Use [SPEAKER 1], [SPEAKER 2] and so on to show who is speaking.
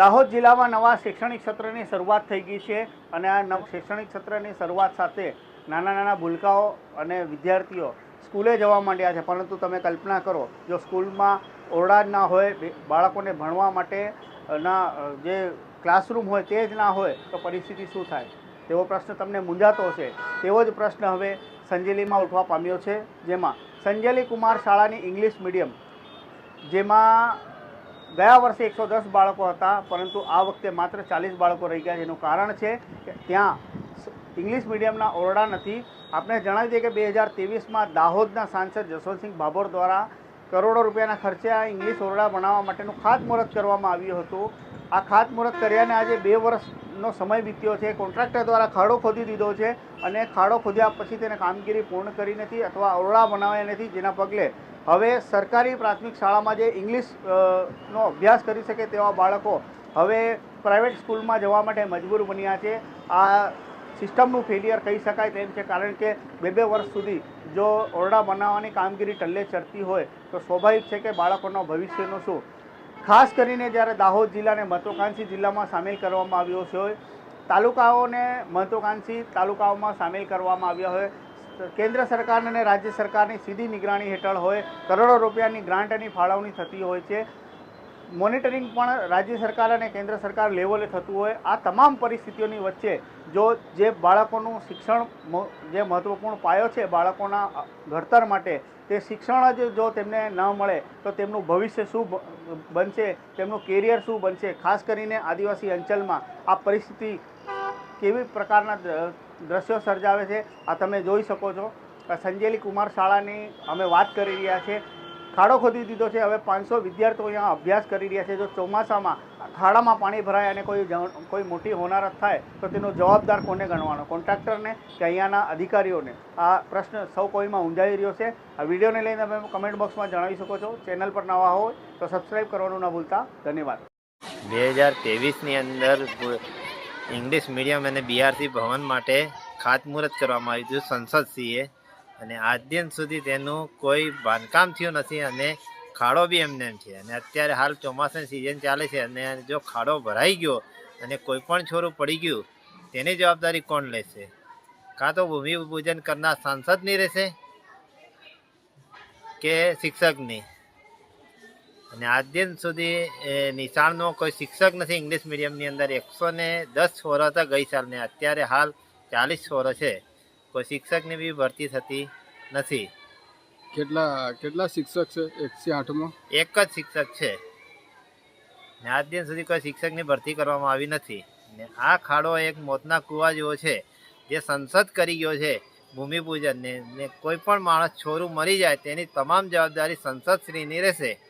[SPEAKER 1] દાહોદ જિલ્લામાં નવા શૈક્ષણિક સત્રની શરૂઆત થઈ ગઈ છે અને આ નવ શૈક્ષણિક સત્રની શરૂઆત સાથે નાના નાના ભૂલકાઓ અને વિદ્યાર્થીઓ સ્કૂલે જવા માંડ્યા છે. પરંતુ તમે કલ્પના કરો, જો સ્કૂલમાં ઓરડા જ ના હોય બાળકોને ભણવા માટે ના જે ક્લાસરૂમ હોય તે જ ના હોય, તો પરિસ્થિતિ શું થાય? તેવો પ્રશ્ન તમને મૂંઝાતો હશે. તેવો જ પ્રશ્ન હવે સંજેલીમાં ઉઠવા પામ્યો છે, જેમાં સંજેલી કુમાર શાળાની ઇંગ્લિશ મીડિયમ, જેમાં ગયા વર્ષે એકસો દસ બાળકો હતા, પરંતુ આ વખતે માત્ર ચાલીસ બાળકો રહી ગયા જેનું કારણ છે કે ત્યાં ઇંગ્લિશ મીડિયમના ઓરડા નથી. આપણે જણાવી દઈએ કે બે હજાર ત્રેવીસમાં દાહોદના સાંસદ જસવંતસિંહ ભાભોર દ્વારા કરોડો રૂપિયાના ખર્ચે આ ઇંગ્લિશ ઓરડા બનાવવા માટેનું ખાતમુહૂર્ત કરવામાં આવ્યું હતું. આ ખાતમુહૂર્ત કર્યાને આજે બે વર્ષનો સમય વીત્યો છે. કોન્ટ્રાક્ટર દ્વારા ખાડો ખોદી દીધો છે અને ખાડો ખોદ્યા પછી તેને કામગીરી પૂર્ણ કરી નથી અથવા ઓરડા બનાવ્યા નથી. જેના પગલે હવે સરકારી પ્રાથમિક શાળામાં જે ઇંગ્લિશ નો અભ્યાસ કરી શકે તેવા બાળકો હવે પ્રાઇવેટ સ્કૂલમાં જવા માટે મજબૂર બન્યા છે. આ સિસ્ટમનું ફેલિયર કહી શકાય તેમ છે, કારણ કે બે બે વર્ષ સુધી જો ઓરડા બનાવવાની કામગીરી ટલ્લે ચડતી હોય, તો સ્વાભાવિક છે કે બાળકોના ભવિષ્યનું શું? ખાસ કરીને જ્યારે દાહોદ જિલ્લાને મહત્વાકાંક્ષી જિલ્લામાં સામેલ કરવામાં આવ્યો છે, તાલુકાઓને મહત્વાકાંક્ષી તાલુકાઓમાં સામેલ કરવામાં આવ્યા હોય કેન્દ્ર સરકાર અને રાજ્ય સરકારની સીધી નિગરાણી હેઠળ હોય, કરોડો રૂપિયાની ગ્રાન્ટની ફાળવણી થતી હોય છે. મોનિટરિંગ પણ રાજ્ય સરકાર અને કેન્દ્ર સરકાર લેવલે થતું હોય. આ તમામ પરિસ્થિતિઓની વચ્ચે જો જે બાળકોનું શિક્ષણ જે મહત્ત્વપૂર્ણ પાયો છે બાળકોના ઘડતર માટે, તે શિક્ષણ જ જો તેમને ન મળે, તો તેમનું ભવિષ્ય શું બનશે, તેમનું કેરિયર શું બનશે? ખાસ કરીને આદિવાસી અંચલમાં આ પરિસ્થિતિ કેવી પ્રકારના દ્રશ્યો સર્જાવે છે? આ તમે જોઈ શકો છો. સંજેલી કુમાર શાળાની અમે વાત કરી રહ્યા છે. ખાડો ખોદી દીધો છે. હવે પાંચસો વિદ્યાર્થીઓ અહીંયા અભ્યાસ કરી રહ્યા છે. જો ચોમાસામાં ખાડામાં પાણી ભરાય અને કોઈ કોઈ મોટી હોનારત થાય, તો તેનો જવાબદાર કોને ગણવાનો? કોન્ટ્રાક્ટરને કે અહીંયાના અધિકારીઓને? આ પ્રશ્ન સૌ કોઈમાં ઊંઝાઈ રહ્યો છે. આ વિડીયોને લઈને તમે કમેન્ટ બોક્સમાં જણાવી શકો છો. ચેનલ પર નવા હોય તો સબસ્ક્રાઈબ કરવાનું ના ભૂલતા. ધન્યવાદ.
[SPEAKER 2] બે હજાર ત્રેવીસની અંદર ઇંગ્લિશ મીડિયમ અને બીઆરસી ભવન માટે ખાતમુહૂર્ત કરવામાં આવ્યું હતું સંસદસિંહે અને આજ દિન સુધી તેનું કોઈ બાંધકામ થયું નથી અને ખાડો બી એમને એમ છે. અને અત્યારે હાલ ચોમાસાની સિઝન ચાલે છે અને જો ખાડો ભરાઈ ગયો અને કોઈ પણ છોરું પડી ગયું, તેની જવાબદારી કોણ લેશે? કાં તો ભૂમિ પૂજન કરનાર સાંસદની રહેશે કે શિક્ષકની? અને આજ દિન સુધી એ, નિશાળનો કોઈ શિક્ષક નથી ઇંગ્લિશ મીડિયમની અંદર. એકસો ને દસ છોરો હતા ગઈ સાલને. અત્યારે હાલ ચાલીસ છોરો છે. કોઈ શિક્ષકની બી ભરતી થતી નથી.
[SPEAKER 3] કેટલા કેટલા શિક્ષક છે? એકથી આઠમાં?
[SPEAKER 2] એક જ શિક્ષક છે. ને આજ દિન સુધી કોઈ શિક્ષકની ભરતી કરવામાં આવી નથી. ને આ ખાડો એક મોતના કૂવા જેવો છે જે સંસદ કરી ગયો છે ભૂમિપૂજન ને ને કોઈ પણ માણસ છોરું મરી જાય તેની તમામ જવાબદારી સંસદ શ્રીની રહેશે.